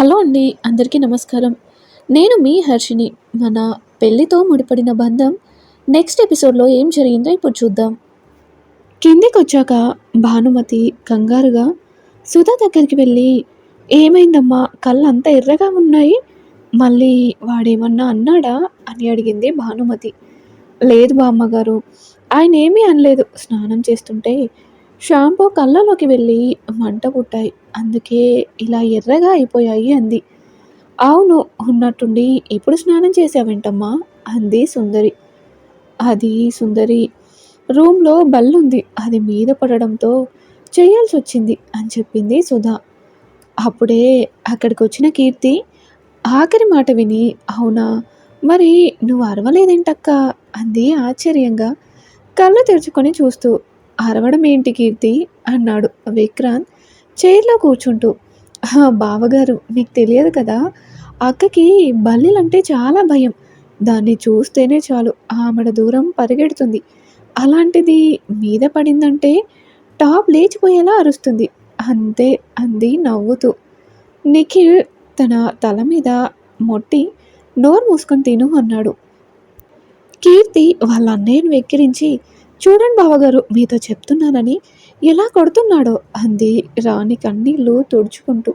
Hello అండి అందరికీ నమస్కారం. నేను మీ హర్షిని మన పెళ్ళితో ముడిపడిన బంధం నెక్స్ట్ ఎపిసోడ్లో ఏం జరిగిందో ఇప్పుడు చూద్దాం. కిందికి వచ్చాక భానుమతి కంగారుగా సుధా దగ్గరికి వెళ్ళి ఏమైందమ్మా కళ్ళు ఎర్రగా ఉన్నాయి? మళ్ళీ వాడేమన్నా అన్నాడా? అని అడిగింది భానుమతి. లేదు బామ్మగారు ఆయన ఏమీ అనలేదు. స్నానం చేస్తుంటే షాంపూ కళ్ళలోకి వెళ్ళి మంట పుట్టాయి. అందుకే ఇలా ఎర్రగా అయిపోయాయి అంది. అవును ఉన్నట్టుండి ఇప్పుడు స్నానం చేసావేంటమ్మా అంది సుందరి. అది సుందరి రూమ్లో బల్లుంది. అది మీద పడడంతో చేయాల్సి వచ్చింది అని చెప్పింది సుధా. అప్పుడే అక్కడికి వచ్చిన కీర్తి ఆఖరి మాట విని అవునా? మరి నువ్వు అరవలేదేంటక్క? అంది ఆశ్చర్యంగా. కళ్ళు తెరుచుకొని చూస్తూ అరవడం ఏంటి కీర్తి? అన్నాడు విక్రాంత్ చైర్లో కూర్చుంటూ. "హా, బావగారు మీకు తెలియదు కదా? అక్కకి బల్లిలంటే చాలా భయం. దాన్ని చూస్తేనే చాలు ఆమెడ దూరం పరిగెడుతుంది. అలాంటిది మీద పడిందంటే టాప్ లేచిపోయేలా అరుస్తుంది. అంతే అంది నవ్వుతూ. నిఖిల్ తన తల మీద మొట్టి నోరు మూసుకొని తిను అన్నాడు. కీర్తి వాళ్ళ అన్నయ్యను వెక్కిరించి చూడండి బావగారు మీతో చెప్తున్నానని ఎలా కొడుతున్నాడో అంది రాణి కన్నీళ్ళు తుడుచుకుంటూ.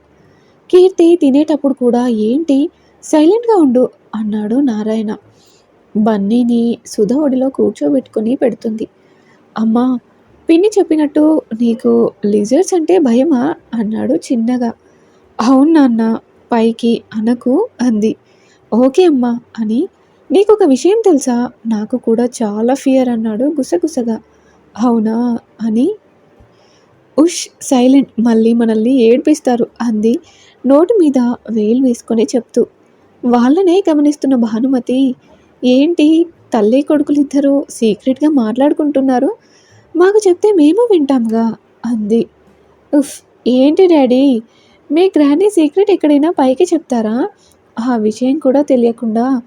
కీర్తి తినేటప్పుడు కూడా ఏంటి? సైలెంట్గా ఉండు అన్నాడు నారాయణ. బన్నీని సుధ ఒడిలో కూర్చోబెట్టుకుని పెడుతుంది. అమ్మా పిన్ని చెప్పినట్టు నీకు లిజర్స్ అంటే భయమా? అన్నాడు చిన్నగా. అవును నాన్న పైకి అనకు అంది. ఓకే అమ్మా అని నీకు ఒక విషయం తెలుసా? నాకు కూడా చాలా ఫియర్ అన్నాడు గుసగుసగా. అవునా? అని. ఉష్ సైలెంట్. మళ్ళీ మనల్ని ఏడ్పిస్తారు అంది. నోటి మీద వేలు వేసుకొని చెప్తూ. వాళ్ళనే గమనిస్తున్న భానుమతి ఏంటి తల్లి కొడుకులిద్దరూ సీక్రెట్గా మాట్లాడుకుంటున్నారు? మాకు చెప్తే మేము వింటాంగా అంది. ఉఫ్ ఏంటి డాడీ? మీ గ్రానీ సీక్రెట్ ఎక్కడైనా పైకి చెప్తారా? ఆ విషయం కూడా తెలియకుండా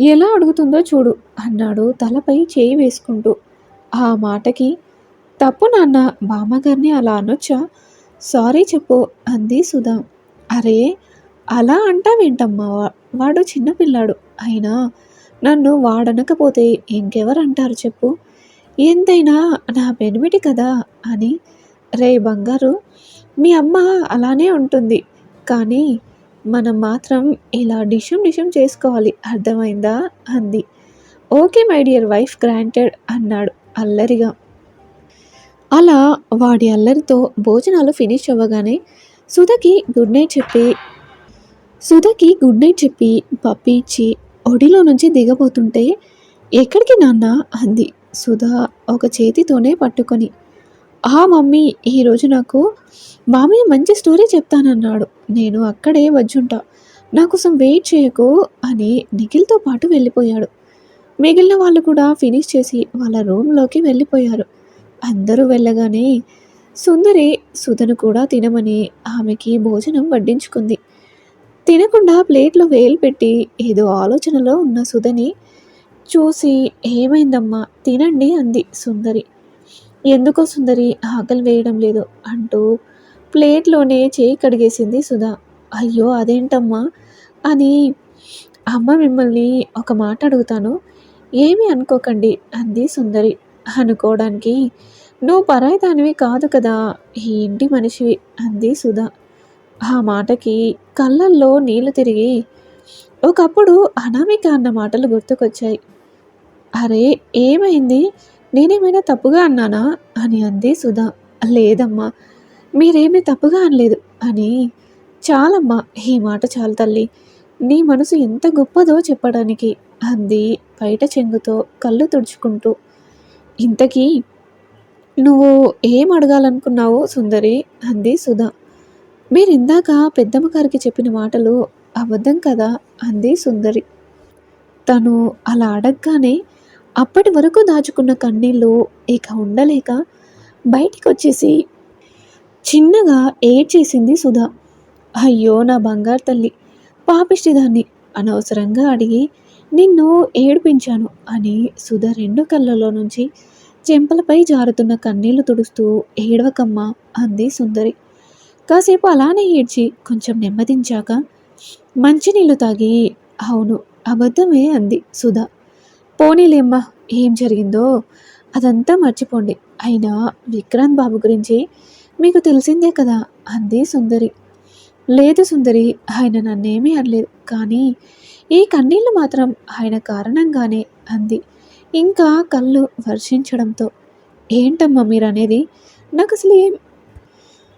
ఎలా అడుగుతుందో చూడు అన్నాడు తలపై చేయి వేసుకుంటూ. ఆ మాటకి తప్పు నాన్న బామ్మగారిని అలా అనొచ్చా? సారీ చెప్పు అంది సుధా. అరే అలా అంటావేంటమ్మా? వా- వాడు చిన్నపిల్లాడు అయినా నన్ను వాడనకపోతే ఇంకెవరు అంటారు చెప్పు? ఎంతైనా నా బెనిమిటి కదా అని. రే బంగారు మీ అమ్మ అలానే ఉంటుంది. కానీ మనం మాత్రం ఇలా డిషం డిషం చేసుకోవాలి. అర్థమైందా? అంది. Okay my dear wife granted అన్నాడు అల్లరిగా. అలా వాడి అల్లరితో భోజనాలు ఫినిష్ అవ్వగానే సుధకి గుడ్ నైట్ చెప్పి సుధకి గుడ్ నైట్ చెప్పి పప్పి ఇచ్చి ఒడిలో నుంచి దిగబోతుంటే ఎక్కడికి నాన్న? అంది సుధా ఒక చేతితోనే పట్టుకొని. ఆ మమ్మీ ఈరోజు నాకు మామయ్య మంచి స్టోరీ చెప్తానన్నాడు. నేను అక్కడే వచ్చుంటా నా కోసం వెయిట్ చేయకు అని నిఖిల్తో పాటు వెళ్ళిపోయాడు. మిగిలిన వాళ్ళు కూడా ఫినిష్ చేసి వాళ్ళ రూమ్లోకి వెళ్ళిపోయారు. అందరూ వెళ్ళగానే సుందరి సుధను కూడా తినమని ఆమెకి భోజనం వడ్డించుకుంది. తినకుండా ప్లేట్లో వేలు పెట్టి ఏదో ఆలోచనలో ఉన్న సుధని చూసి ఏమైందమ్మా? తినండి అంది సుందరి. ఎందుకో సుందరి ఆకలి వేయడం లేదు అంటూ ప్లేట్లోనే చేయి కడిగేసింది సుధా. అయ్యో అదేంటమ్మా అని అమ్మ మిమ్మల్ని ఒక మాట అడుగుతాను? ఏమీ అనుకోకండి అంది సుందరి. అనుకోవడానికి నువ్వు పరాయి దానివి కాదు కదా ఈ ఇంటి మనిషివి అంది సుధా. ఆ మాటకి కళ్ళల్లో నీళ్ళు తిరిగి ఒకప్పుడు అనామిక అన్న మాటలు గుర్తుకొచ్చాయి. అరే ఏమైంది? నేనేమైనా తప్పుగా అన్నానా? అని అంది సుధా. లేదమ్మా మీరేమీ తప్పుగా అనలేదు అని. చాలమ్మా ఈ మాట చాలు తల్లి. నీ మనసు ఎంత గొప్పదో చెప్పడానికి అంది బయట చెంగుతో కళ్ళు తుడుచుకుంటూ. ఇంతకీ నువ్వు ఏం అడగాలనుకున్నావో సుందరి? అంది సుధా. మీరు ఇందాక పెద్దమ్మ గారికి చెప్పిన మాటలు అబద్ధం కదా? అంది సుందరి. తను అలా అడగగానే అప్పటి వరకు దాచుకున్న కన్నీళ్ళు ఇక ఉండలేక బయటికి వచ్చేసి చిన్నగా ఏడ్చేసింది సుధా. అయ్యో నా బంగారు తల్లి పాపిష్టిదాన్ని అనవసరంగా అడిగి నిన్ను ఏడిపించాను అని సుధ రెండు కళ్ళలో నుంచి చెంపలపై జారుతున్న కన్నీళ్ళు తుడుస్తూ ఏడవకమ్మా అంది సుందరి. కాసేపు అలానే ఏడ్చి కొంచెం నెమ్మదించాక మంచినీళ్ళు తాగి అవును అబద్ధమే అంది సుధా. పోనీలేమ్మా ఏం జరిగిందో అదంతా మర్చిపోండి. అయినా విక్రాంత్ బాబు గురించి మీకు తెలిసిందే కదా అంది సుందరి. లేదు సుందరి ఆయన నన్నేమీ అనలేదు కానీ ఈ కన్నీళ్ళు మాత్రం ఆయన కారణంగానే అంది. ఇంకా కళ్ళు వర్షించడంతో. ఏంటమ్మా మీరు అనేది నాకు అసలు ఏం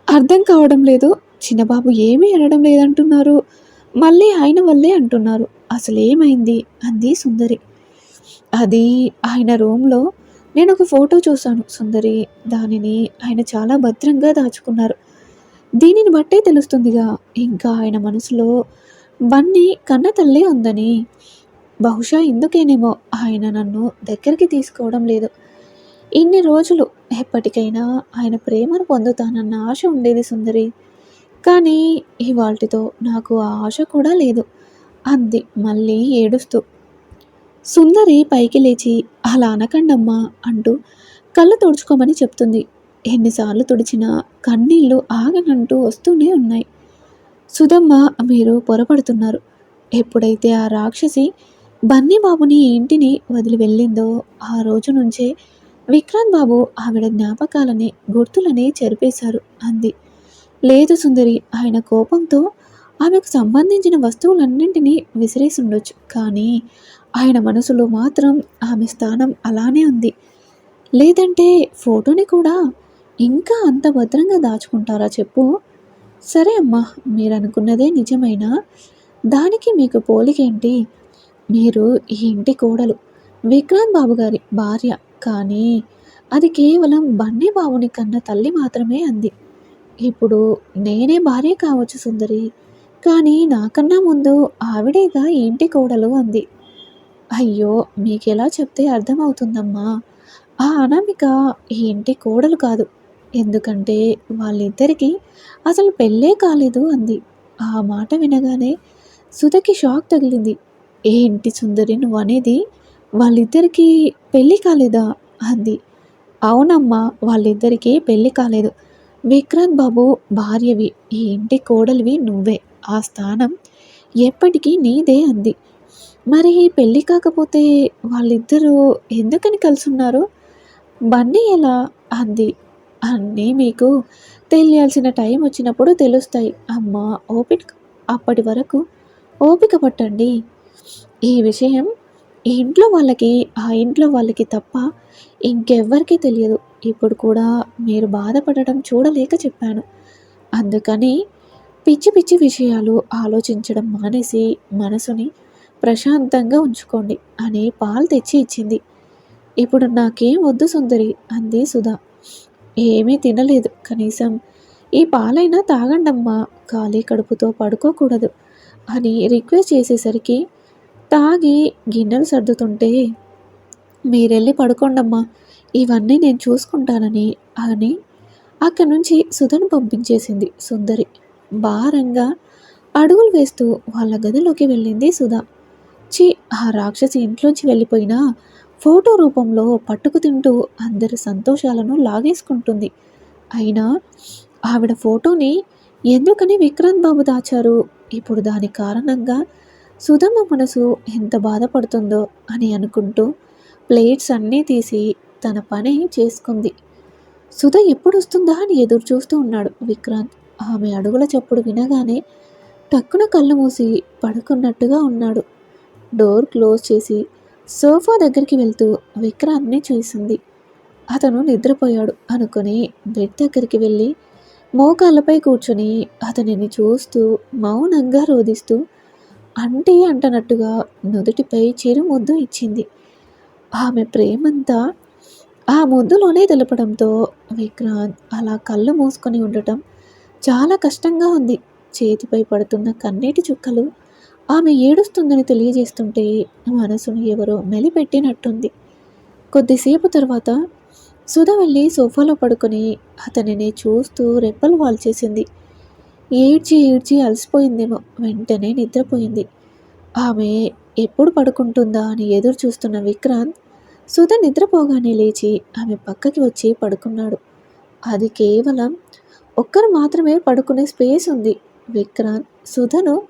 అర్థం కావడం లేదు. చిన్నబాబు ఏమీ అనడం లేదంటున్నారు. మళ్ళీ ఆయన వల్లే అంటున్నారు. అసలేమైంది? అంది సుందరి. అది ఆయన రూమ్లో నేను ఒక ఫోటో చూశాను. సుందరి దానిని ఆయన చాలా భద్రంగా దాచుకున్నారు. దీనిని బట్టే తెలుస్తుందిగా ఇంకా ఆయన మనసులో బన్నీ కన్న తల్లే ఉందని. బహుశా ఇందుకేనేమో ఆయన నన్ను దగ్గరికి తీసుకోవడం లేదు. ఇన్ని రోజులు ఎప్పటికైనా ఆయన ప్రేమను పొందుతానన్న ఆశ ఉండేది సుందరి. కానీ ఇవాళ్టితో నాకు ఆ ఆశ కూడా లేదు. అంది మళ్ళీ ఏడుస్తూ. సుందరి పైకి లేచి అలా అనకండమ్మా అంటూ కళ్ళు తుడుచుకోమని చెప్తుంది. ఎన్నిసార్లు తుడిచినా కన్నీళ్ళు ఆగనంటూ వస్తూనే ఉన్నాయి. సుధమ్మ మీరు పొరపడుతున్నారు. ఎప్పుడైతే ఆ రాక్షసి బన్నీ బాబుని ఇంటిని వదిలి వెళ్ళిందో ఆ రోజు నుంచే విక్రాంత్ బాబు ఆవిడ జ్ఞాపకాలని గుర్తులని చెరిపేశారు అంది. లేదు సుందరి ఆయన కోపంతో ఆమెకు సంబంధించిన వస్తువులన్నింటినీ విసిరేసి ఉండొచ్చు. కానీ ఆయన మనసులో మాత్రం ఆమె స్థానం అలానే ఉంది. లేదంటే ఫోటోని కూడా ఇంకా అంత భద్రంగా దాచుకుంటారా చెప్పు? సరే అమ్మా మీరు అనుకున్నదే నిజమైనా? దానికి మీకు పోలికేంటి? మీరు ఈ ఇంటి కోడలు విక్రాంత్ బాబు గారి భార్య. కానీ అది కేవలం బన్నీ బాబుని కన్న తల్లి మాత్రమే అంది. ఇప్పుడు నేనే భార్య కావచ్చు సుందరి. కానీ నాకన్నా ముందు ఆవిడేగా ఇంటి కోడలు అంది. అయ్యో మీకెలా చెప్తే అర్థమవుతుందమ్మా. ఆ అనామిక ఈ ఇంటి కోడలు కాదు. ఎందుకంటే వాళ్ళిద్దరికీ అసలు పెళ్ళే కాలేదు అంది. ఆ మాట వినగానే సుధకి షాక్ తగిలింది. ఏంటి సుందరి నువ్వు అనేది వాళ్ళిద్దరికీ పెళ్ళి కాలేదా? అంది. అవునమ్మా వాళ్ళిద్దరికీ పెళ్ళి కాలేదు. విక్రాంత్ బాబు భార్యవి ఈ ఇంటి కోడలివి నువ్వే. ఆ స్థానం ఎప్పటికీ నీదే అంది. మరి పెళ్ళి కాకపోతే వాళ్ళిద్దరూ ఎందుకని కలిసి ఉన్నారు బన్నీ ఎలా? అంది. అన్నీ మీకు తెలియాల్సిన టైం వచ్చినప్పుడు తెలుస్తాయి. అమ్మా ఓపిక అప్పటి వరకు ఓపిక పట్టండి. ఈ విషయం ఇంట్లో వాళ్ళకి ఆ ఇంట్లో వాళ్ళకి తప్ప ఇంకెవ్వరికీ తెలియదు. ఇప్పుడు కూడా మీరు బాధపడటం చూడలేక చెప్పాను. అందుకని పిచ్చి పిచ్చి విషయాలు ఆలోచించడం మానేసి మనసుని ప్రశాంతంగా ఉంచుకోండి అని పాలు తెచ్చి ఇచ్చింది. ఇప్పుడు నాకేం వద్దు సుందరి అంది సుధా. ఏమీ తినలేదు. కనీసం ఈ పాలైనా తాగండమ్మా. ఖాళీ కడుపుతో పడుకోకూడదు అని రిక్వెస్ట్ చేసేసరికి తాగి గిన్నెలు సర్దుతుంటే మీరెళ్ళి పడుకోండమ్మా. ఇవన్నీ నేను చూసుకుంటానని అని అక్కడి నుంచి సుధను పంపించేసింది సుందరి. భారంగా అడుగులు వేస్తూ వాళ్ళ గదిలోకి వెళ్ళింది సుధా. వచ్చి ఆ రాక్షసి ఇంట్లోంచి వెళ్ళిపోయినా ఫోటో రూపంలో పట్టుకు తింటూ అందరి సంతోషాలను లాగేసుకుంటుంది. అయినా ఆవిడ ఫోటోని ఎందుకని విక్రాంత్ బాబు దాచారు? ఇప్పుడు దాని కారణంగా సుధమ్మ మనసు ఎంత బాధపడుతుందో అని అనుకుంటూ ప్లేట్స్ అన్నీ తీసి తన పని చేసుకుంది. సుధ ఎప్పుడు వస్తుందా అని ఎదురు చూస్తూ ఉన్నాడు విక్రాంత్. ఆమె అడుగుల చప్పుడు వినగానే టక్కున కళ్ళు మూసి పడుకున్నట్టుగా ఉన్నాడు. డోర్ క్లోజ్ చేసి సోఫా దగ్గరికి వెళ్తూ విక్రాంత్ని చూసింది. అతను నిద్రపోయాడు అనుకుని బెడ్ దగ్గరికి వెళ్ళి మోకాళ్ళపై కూర్చొని అతనిని చూస్తూ మౌనంగా రోధిస్తూ అంటే అంటనట్టుగా నుదుటిపై చిరుముద్దు ఇచ్చింది. ఆమె ప్రేమంతా ఆ ముద్దులోనే తెలపడంతో విక్రాంత్ అలా కళ్ళు మూసుకొని ఉండటం చాలా కష్టంగా ఉంది. చేతిపై పడుతున్న కన్నీటి చుక్కలు ఆమె ఏడుస్తుందని తెలియజేస్తుంటే మనసును ఎవరో మెలిపెట్టినట్టుంది. కొద్దిసేపు తర్వాత సుధ వెళ్ళి సోఫాలో పడుకొని అతనిని చూస్తూ రెప్పలు వాల్చేసింది. ఏడ్చి ఏడ్చి అలసిపోయిందేమో వెంటనే నిద్రపోయింది. ఆమె ఎప్పుడు పడుకుంటుందా అని ఎదురు చూస్తున్న విక్రాంత్ సుధ నిద్రపోగానే లేచి ఆమె పక్కకి వచ్చి పడుకున్నాడు. అది కేవలం ఒక్కరు మాత్రమే పడుకునే స్పేస్ ఉంది. విక్రాంత్ సుధను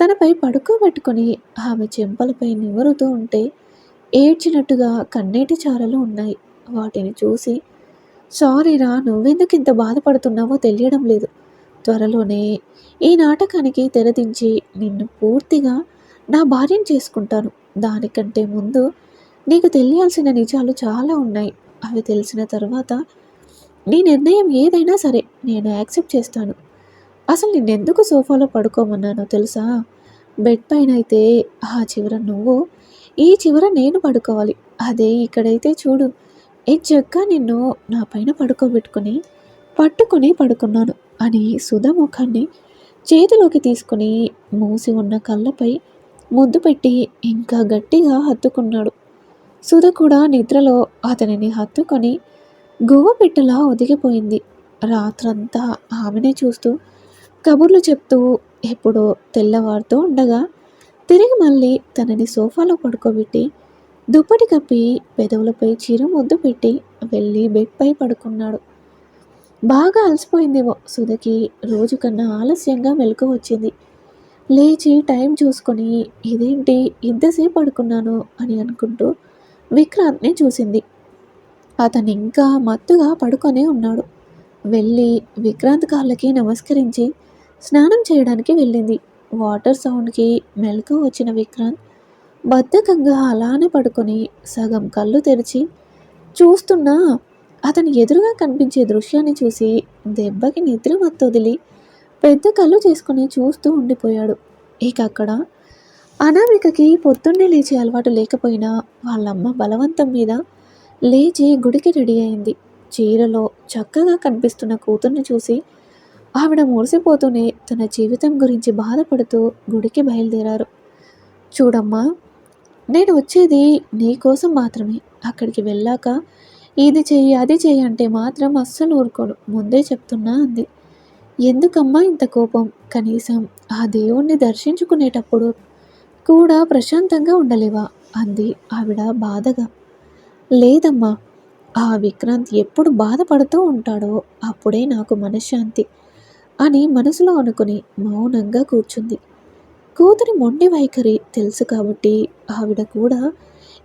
తనపై పడుకోబెట్టుకొని ఆమె చెంపలపై నివరుతూ ఉంటే ఏడ్చినట్టుగా కన్నీటి చారలు ఉన్నాయి. వాటిని చూసి సారీరా నువ్వెందుకు ఇంత బాధపడుతున్నావో తెలియడం లేదు. త్వరలోనే ఈ నాటకానికి తెరదించి నిన్ను పూర్తిగా నా భార్యను చేసుకుంటాను. దానికంటే ముందు నీకు తెలియాల్సిన నిజాలు చాలా ఉన్నాయి. అవి తెలిసిన తర్వాత నీ నిర్ణయం ఏదైనా సరే నేను యాక్సెప్ట్ చేస్తాను. అసలు నిన్నెందుకు సోఫాలో పడుకోమన్నానో తెలుసా? బెడ్ పైన అయితే ఆ చివర నువ్వు ఈ చివర నేను పడుకోవాలి. అదే ఇక్కడైతే చూడు. ఈ నిన్ను నా పైన పడుకోబెట్టుకుని పట్టుకొని పడుకున్నాను అని సుధ ముఖాన్ని చేతిలోకి తీసుకుని మూసి ఉన్న కళ్ళపై ముద్దు పెట్టి ఇంకా గట్టిగా హత్తుకున్నాడు. సుధ కూడా నిద్రలో అతనిని హత్తుకొని గువ్వ పెట్టలా ఒదిగిపోయింది. రాత్రంతా ఆమెనే చూస్తూ కబుర్లు చెప్తూ ఎప్పుడో తెల్లవారుతూ ఉండగా తిరిగి మళ్ళీ తనని సోఫాలో పడుకోబెట్టి దుప్పటి కప్పి పెదవులపై చీర ముద్దు పెట్టి వెళ్ళి బెడ్పై పడుకున్నాడు. బాగా అలసిపోయిందేమో సుధకి రోజు కన్నా ఆలస్యంగా మెలకు వచ్చింది. లేచి టైం చూసుకొని ఇదేంటి ఇంతసేపు పడుకున్నాను అని అనుకుంటూ విక్రాంత్ని చూసింది. అతను ఇంకా మత్తుగా పడుకొనే ఉన్నాడు. వెళ్ళి విక్రాంత్ కాళ్ళకి నమస్కరించి స్నానం చేయడానికి వెళ్ళింది. వాటర్ సౌండ్కి మెలకు వచ్చిన విక్రాంత్ బద్ధకంగా అలానే పడుకొని సగం కళ్ళు తెరిచి చూస్తున్నా అతని ఎదురుగా కనిపించే దృశ్యాన్ని చూసి దెబ్బకి నిద్ర మత్తొదిలి పెద్ద కళ్ళు చేసుకుని చూస్తూ ఉండిపోయాడు. ఇక అక్కడ అనామికకి పొద్దున్నే లేచే అలవాటు లేకపోయినా వాళ్ళమ్మ బలవంతం మీద లేచి గుడికి రెడీ అయింది. చీరలో చక్కగా కనిపిస్తున్న కూతుర్ని చూసి ఆవిడ మురిసిపోతూనే తన జీవితం గురించి బాధపడుతూ గుడికి బయలుదేరారు. చూడమ్మా నేను వచ్చేది నీకోసం మాత్రమే. అక్కడికి వెళ్ళాక ఇది చెయ్యి అది చెయ్యి అంటే మాత్రం అస్సలు ఊరుకోడు ముందే చెప్తున్నా అంది. ఎందుకమ్మా ఇంత కోపం? కనీసం ఆ దేవుణ్ణి దర్శించుకునేటప్పుడు కూడా ప్రశాంతంగా ఉండలేవా? అంది ఆవిడ బాధగా. లేదమ్మా ఆ విక్రాంత్ ఎప్పుడు బాధపడుతూ ఉంటాడో అప్పుడే నాకు మనశ్శాంతి. అని మనసులో అనుకుని మౌనంగా కూర్చుంది. కూతురి మొండి వైఖరి తెలుసు కాబట్టి ఆవిడ కూడా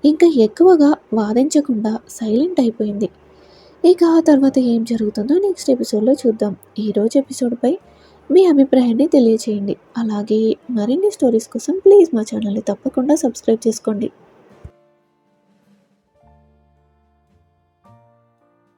ఇంకా ఎక్కువగా వాదించకుండా సైలెంట్ అయిపోయింది. ఇక ఆ తర్వాత ఏం జరుగుతుందో నెక్స్ట్ ఎపిసోడ్లో చూద్దాం. ఈరోజు ఎపిసోడ్పై మీ అభిప్రాయాన్ని తెలియచేయండి. అలాగే మరిన్ని స్టోరీస్ కోసం ప్లీజ్ మా ఛానల్ని తప్పకుండా సబ్స్క్రైబ్ చేసుకోండి.